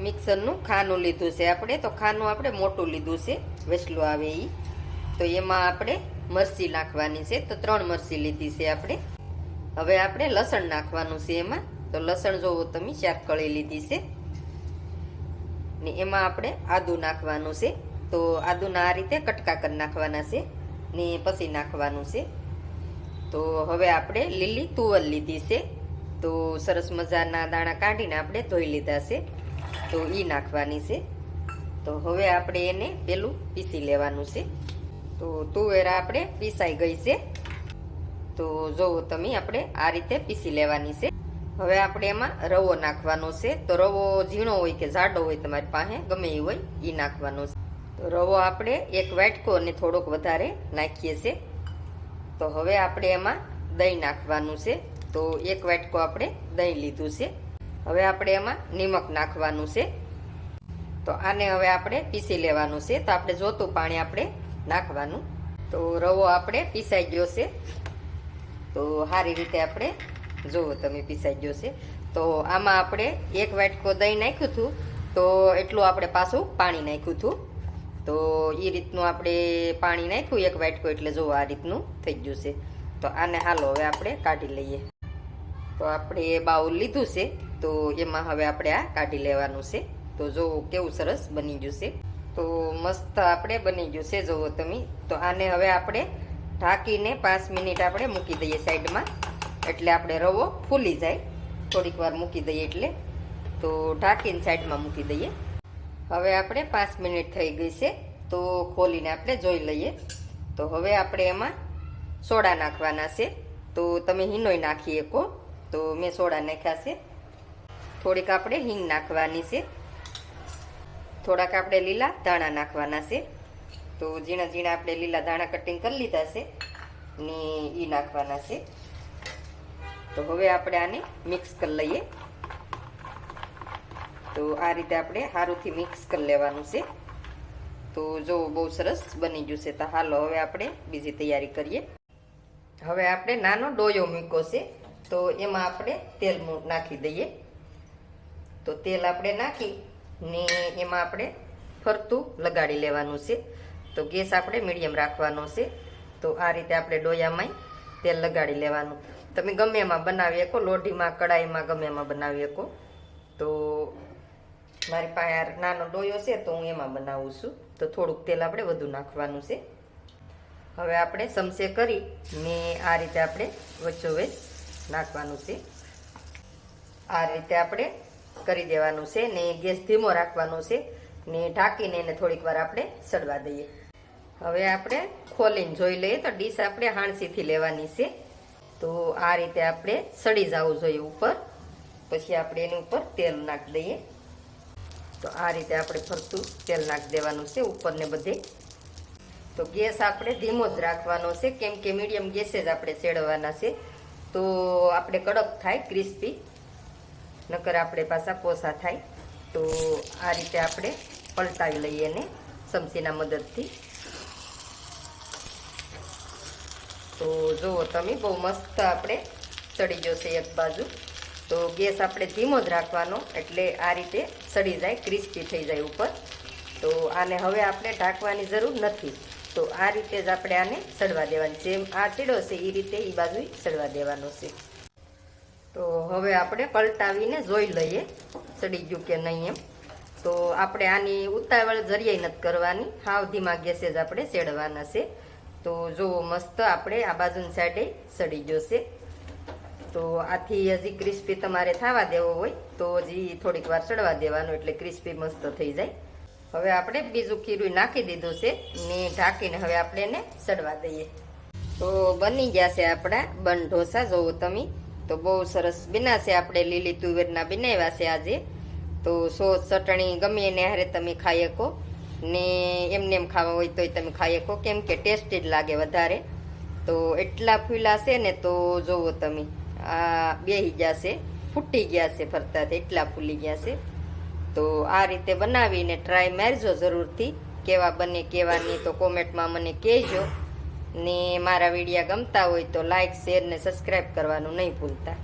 મિક્સરનું ખાનું લીધું છે આપણે. તો ખાનું આપણે મોટું લીધું છે. વેસલું આવે એ તો એમાં આપણે મરચી નાખવાની છે. તો ત્રણ મરચી લીધી છે આપણે. હવે આપણે લસણ નાખવાનું છે એમાં. તો લસણ જોવો તમે, ચાર કળી લીધી છે. ને એમાં આપણે આદુ નાખવાનું છે. તો આદુના આ રીતે કટકા કરી નાખવાના છે. ને પછી નાખવાનું છે. તો હવે આપણે લીલી તુવર લીધી છે. તો સરસ મજાના દાણા કાઢીને આપણે ધોઈ લીધા છે. તો એ નાખવાની છે. તો હવે આપણે એને પેલું પીસી લેવાનું છે. તો તુવેર આપણે પીસાઈ ગઈ છે. તો જોવો તમે આપણે આ રીતે પીસી લેવાની છે. હવે આપણે એમાં રવો નાખવાનો છે. તો રવો ઝીણો હોય કે જાડો હોય તમારી પાસે, ગમે એ હોય એ નાખવાનો છે. તો રવો આપણે એક વાટકો અને થોડોક વધારે નાખીએ છીએ તો હવે આપણે એમાં દહીં નાખવાનું છે. તો એક વાટકો આપણે દહીં લીધું છે. હવે આપણે એમાં નિમક નાખવાનું છે. તો આને હવે આપણે પીસી લેવાનું છે. તો આપણે જોતું પાણી આપણે નાખવાનું. તો રવો આપણે પીસાઈ ગયો છે. તો સારી રીતે આપણે જુઓ તમે પીસાઈ ગયો છે. તો આમાં આપણે એક વાટકો દહીં નાખ્યું હતું. તો એટલું આપણે પાછું પાણી નાખ્યું હતું. તો એ રીતનું આપણે પાણી નાખ્યું, એક વાટકો એટલે જુઓ આ રીતનું થઈ ગયું છે. તો આને હાલો હવે આપણે કાઢી લઈએ. તો આપણે બાઉલ લીધું છે. તો એમાં હવે આપણે આ કાઢી લેવાનું છે. તો જુઓ કેવું સરસ બની ગયું છે. તો મસ્ત આપણે બની ગયું છે જુઓ તમે. તો આને હવે આપણે ઢાંકીને પાંચ મિનિટ આપણે મૂકી દઈએ સાઈડમાં. એટલે આપણે રવો ફૂલી જાય. થોડીક વાર મૂકી દઈએ એટલે. તો ઢાંકીને સાઈડમાં મૂકી દઈએ. હવે આપણે પાંચ મિનિટ થઈ ગઈ છે. તો ખોલીને આપણે જોઈ લઈએ. તો હવે આપણે એમાં સોડા નાખવાના છે. તો તમે હિનોય નાખી શકો. તો મેં સોડા નાખ્યા છે. થોડીક આપણે હિંગ નાખવાની છે. થોડાક આપણે લીલા ધાણા નાખવાના છે. તો ઝીણા ઝીણા આપણે લીલા ધાણા કટિંગ કરી લીધા છે ને એ નાખવાના છે. તો હવે આપણે આને મિક્સ કરી લઈએ. તો આ રીતે આપણે સારુંથી મિક્સ કરી લેવાનું છે. તો જો બહુ સરસ બની ગયું છે તો હાલો હવે આપણે બીજી તૈયારી કરીએ. હવે આપણે નાનો ડોયો મૂક્યો છે. તો એમાં આપણે તેલ નાખી દઈએ. તો તેલ આપણે નાખી ને એમાં આપણે ફરતું લગાડી લેવાનું છે. તો ગેસ આપણે મીડિયમ રાખવાનો છે. તો આ રીતે આપણે ડોયામાં તેલ લગાડી લેવાનું. તમે ગમે એમાં બનાવી શકો, લોઢીમાં, કડાઈમાં ગમે એમાં બનાવી શકો. તો મારી પાસે નાનો ડોયો છે તો હું એમાં બનાવું છું. તો થોડુંક તેલ આપણે વધુ નાખવાનું છે. હવે આપણે સમસે કરી ને આ રીતે આપણે વચ્ચોવચ નાખવાનું છે. આ રીતે આપણે કરી દેવાનું છે ને ગેસ ધીમો રાખવાનો છે ને ઢાંકીને એને થોડીક વાર આપણે સડવા દઈએ. હવે આપણે ખોલીને જોઈ લઈએ તો ડીશ આપણે હાણસીથી લેવાની છે. તો આ રીતે આપણે સડી જવું જોઈએ ઉપર. પછી આપણે એની ઉપર તેલ નાખી દઈએ. તો આ રીતે આપણે ફરતું તેલ નાખી દેવાનું છે ઉપર ને બધે. તો ગેસ આપણે ધીમો જ રાખવાનો છે. કેમ કે મીડિયમ ગેસે જ આપણે સેડવાના છે. તો આપણે કડક થાય, ક્રિસ્પી. નકર આપણે પાછા પોસા થાય, તો આ રીતે આપણે પલટાવી લઈએ ને ચમચીના મદદથી. તો જુઓ તમે બહુ મસ્ત આપણે ચડી જશે એક બાજુ. તો ગેસ આપણે ધીમો જ રાખવાનો, એટલે આ રીતે સડી જાય, ક્રિસ્પી થઈ જાય ઉપર. તો આને હવે આપણે ઢાંકવાની જરૂર નથી. તો આ રીતે જ આપણે આને સડવા દેવાની. જેમ આ ચીડો છે એ રીતે એ બાજુ સડવા દેવાનો છે. તો હવે આપણે પલટાવીને જોઈ લઈએ ચડી ગયું કે નહીં એમ. તો આપણે આની ઉતાવળ જરિયાઈ નથી કરવાની હાવ ધીમા ગેસે જ આપણે ચડવાના છે. તો જુઓ મસ્ત આપણે આ બાજુની સાઈડે સડી જશે તો આથી હજી ક્રિસ્પી તમારે થવા દેવો હોય, તો હજી થોડીક વાર ચડવા દેવાનું એટલે ક્રિસ્પી મસ્ત થઈ જાય. હવે આપણે બીજું ખીરું નાખી દીધું છે, ને ઢાંકીને હવે આપણે એને સડવા દઈએ. તો બની ગયા છે આપણા બન ઢોસા, જોવો તમે. તો બહુ સરસ બિનાશે આપણે લીલી તુવેરના બનાવ્યા છે આજે. તો સોસ ચટણી ગમે એને હારે તમે ખાઈ શકો. ને એમને એમ ખાવા હોય તોય તમે ખાઈ શકો. કેમ કે ટેસ્ટી જ લાગે વધારે. તો એટલા ફૂલા છે ને તો જોવો તમે. આ બેહી ગયા છે. ફૂટી ગયા છે ફરતા એટલા ફૂલી ગયા છે. તો આ રીતે બનાવીને ટ્રાય મારજો જરૂરથી. કેવા બને કેવા નહીં તો કોમેન્ટમાં મને કહેજો. ને મારા વિડીયા ગમતા હોય તો લાઈક શેર ને સબસ્ક્રાઈબ કરવાનું નહીં ભૂલતા.